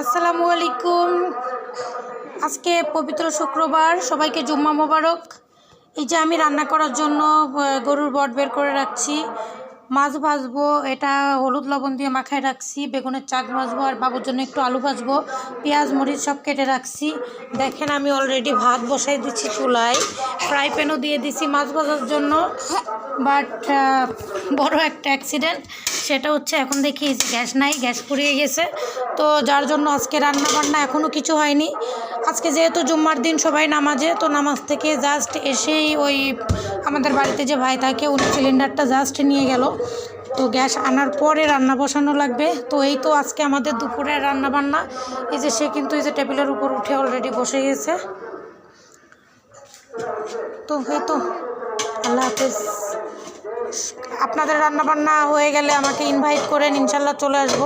আসসালামু আলাইকুম। আজকে পবিত্র শুক্রবার, সবাইকে জুম্মা মোবারক। এই যে আমি রান্না করার জন্য গরুর বট বের করে রাখছি। মাছ ভাজবো, এটা হলুদ লবণ দিয়ে মাখায় রাখছি, বেগুনের চাক ভাজবো আর বাবুর জন্য একটু আলু ভাজবো, পেঁয়াজ, মরিচ সব কেটে রাখছি। দেখেন আমি অলরেডি ভাত বসাই দিচ্ছি চুলায় ফ্রাই প্যানও দিয়ে দিছি মাছ ভাজার জন্য বাট বড় একটা অ্যাক্সিডেন্ট সেটা হচ্ছে এখন দেখি গ্যাস নাই, গ্যাস পুড়িয়ে গেছে, তো যার জন্য আজকে রান্না বান্না এখনও কিছু হয়নি। আজকে যেহেতু জুম্মার দিন সবাই নামাজে, তো নামাজ থেকে জাস্ট এসেই ওই আমাদের বাড়িতে যে ভাই থাকে, উনি সিলিন্ডারটা জাস্ট নিয়ে গেল। তো গ্যাস আনার পরে রান্না বসানো লাগবে। তো এই তো আজকে আমাদের দুপুরের রান্না বান্না এই যে সে কিন্তু এই যে টেবিলের উপর উঠে অলরেডি বসে গেছে। তো এই তো, আল্লাহ হাফেজ। আপনাদের রান্না বান্না হয়ে গেলে আমাকে ইনভাইট করেন ইনশাল্লাহ চলে আসব।